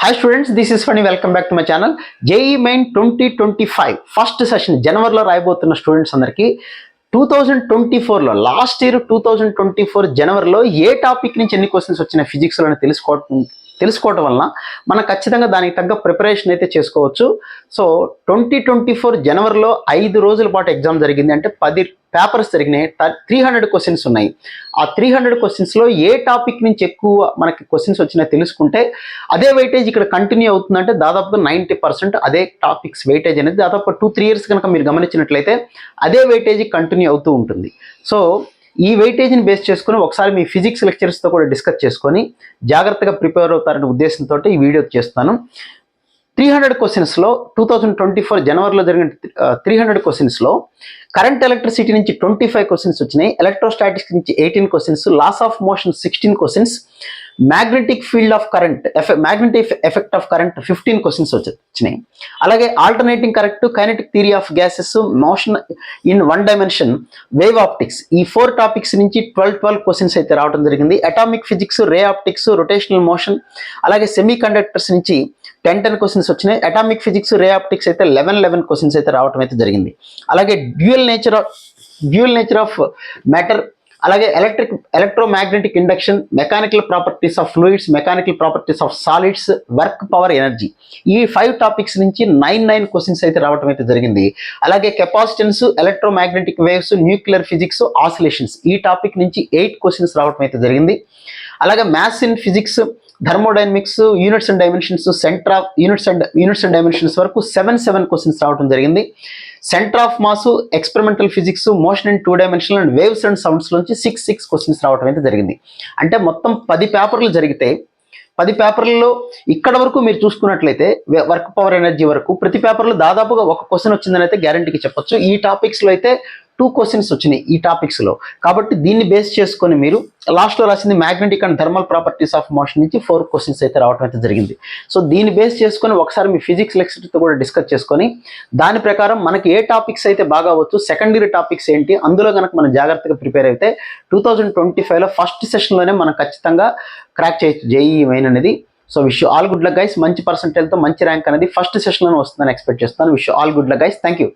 Hi students this is Phani welcome back to my channel JEE Main twenty twenty five first session జనవరిలో రాయబోతున్న students అందరికీ two thousand twenty ఫోర్లో last year two thousand twenty four జనవరిలో ఏ topic నుంచి ఎన్ని questions వచ్చినాయి ఫిజిక్స్లో తెలుసుకోవడం తెలుసుకోవటం వలన మనం ఖచ్చితంగా దానికి తగ్గ ప్రిపరేషన్ అయితే చేసుకోవచ్చు. సో ట్వంటీ ట్వంటీ ఫోర్ జనవరిలో ఐదు రోజుల పాటు ఎగ్జామ్ జరిగింది అంటే పది పేపర్స్ జరిగినాయి. త్రీ హండ్రెడ్ క్వశ్చన్స్ ఉన్నాయి. ఆ త్రీ హండ్రెడ్ క్వశ్చన్స్లో ఏ టాపిక్ నుంచి ఎక్కువ మనకి క్వశ్చన్స్ వచ్చినా తెలుసుకుంటే అదే వెయిటేజ్ ఇక్కడ కంటిన్యూ అవుతుందంటే దాదాపుగా నైంటీ పర్సెంట్ అదే టాపిక్స్ వెయిటేజ్ అనేది దాదాపు టూ త్రీ ఇయర్స్ కనుక మీరు గమనించినట్లయితే అదే వెయిటేజ్ కంటిన్యూ అవుతూ ఉంటుంది. సో ఈ వెయిటేజ్ని బేస్ చేసుకుని ఒకసారి మీ ఫిజిక్స్ లెక్చర్స్తో కూడా డిస్కస్ చేసుకొని జాగ్రత్తగా ప్రిపేర్ అవుతారనే ఉద్దేశంతో ఈ వీడియో చేస్తాను. త్రీ హండ్రెడ్ క్వశ్చన్స్లో టూ థౌజండ్ ట్వంటీ ఫోర్ జనవరిలో జరిగిన త్రీ హండ్రెడ్ క్వశ్చన్స్లో కరెంట్ ఎలక్ట్రిసిటీ నుంచి ట్వంటీ ఫైవ్ క్వశ్చన్స్ వచ్చినాయి ఎలక్ట్రోస్టాటిక్స్ నుంచి eighteen questions laws of motion sixteen questions magnetic field of current effect magnetic effect of current fifteen questions వచ్చినాయి. అలాగే alternating correct kinetic theory of gases motion in one dimension wave optics ఈ four topics నుంచి twelve twelve questions అయితే రావడం జరిగింది. Atomic physics ray optics rotational motion అలాగే semiconductors నుంచి ten ten questions వచ్చినాయి. అటామిక్ ఫిజిక్స్ రే ఆప్టిక్స్ అయితే eleven eleven questions అయితే రావడం అయితే జరిగింది. అలాగే dual nature of dual nature of matter అలాగే electric electromagnetic induction mechanical properties of fluids mechanical properties of solids work power energy. ఈ five topics నుంచి నైన్ నైన్ క్వశ్చన్స్ అయితే రావడం అయితే జరిగింది. అలాగే capacitance electromagnetic waves nuclear physics oscillations. ఈ topic నుంచి ఎయిట్ క్వశ్చన్స్ రావడం అయితే జరిగింది. అలాగే maths in physics thermodynamics units and dimensions centre of units and units and dimensions వరకు సెవెన్ సెవెన్ క్వశ్చన్స్ రావడం జరిగింది. Centre of mass experimental physics motion and two dimensional and waves and sounds నుంచి six six questions రావడం అయితే జరిగింది. అంటే మొత్తం పది పేపర్లు జరిగితే పది పేపర్లలో ఇక్కడ వరకు మీరు చూసుకున్నట్లయితే వర్క్ పవర్ ఎనర్జీ వరకు ప్రతి పేపర్లో దాదాపుగా ఒక క్వశ్చన్ వచ్చిందని అయితే గ్యారంటీకి చెప్పొచ్చు. ఈ టాపిక్స్లో అయితే టూ క్వశ్చన్స్ వచ్చినాయి ఈ టాపిక్స్లో కాబట్టి దీన్ని బేస్ చేసుకొని మీరు లాస్ట్లో రాసింది magnetic and thermal properties of motion నుంచి ఫోర్ క్వశ్చన్స్ అయితే రావడం అయితే జరిగింది. సో దీన్ని బేస్ చేసుకొని ఒకసారి మీ ఫిజిక్స్ లెక్చర్తో కూడా డిస్కస్ చేసుకొని దాని ప్రకారం మనకి ఏ టాపిక్స్ అయితే బాగా అవ్వచ్చు సెకండ్ ఇయర్ టాపిక్స్ ఏంటి అందులో కనుక మనం జాగ్రత్తగా ప్రిపేర్ అయితే టూ థౌజండ్ ట్వంటీ ఫైవ్లో ఫస్ట్ సెషన్లోనే మనం ఖచ్చితంగా క్రాక్ చేయొచ్చు జేఈ మెయిన్ అనేది. So wish all good luck guys మంచి పర్సెంటేజ్తో మంచి ర్యాంక్ అనేది ఫస్ట్ సెషన్లోనే వస్తుందని ఎక్స్పెక్ట్ చేస్తాను. Wish all good luck guys thank you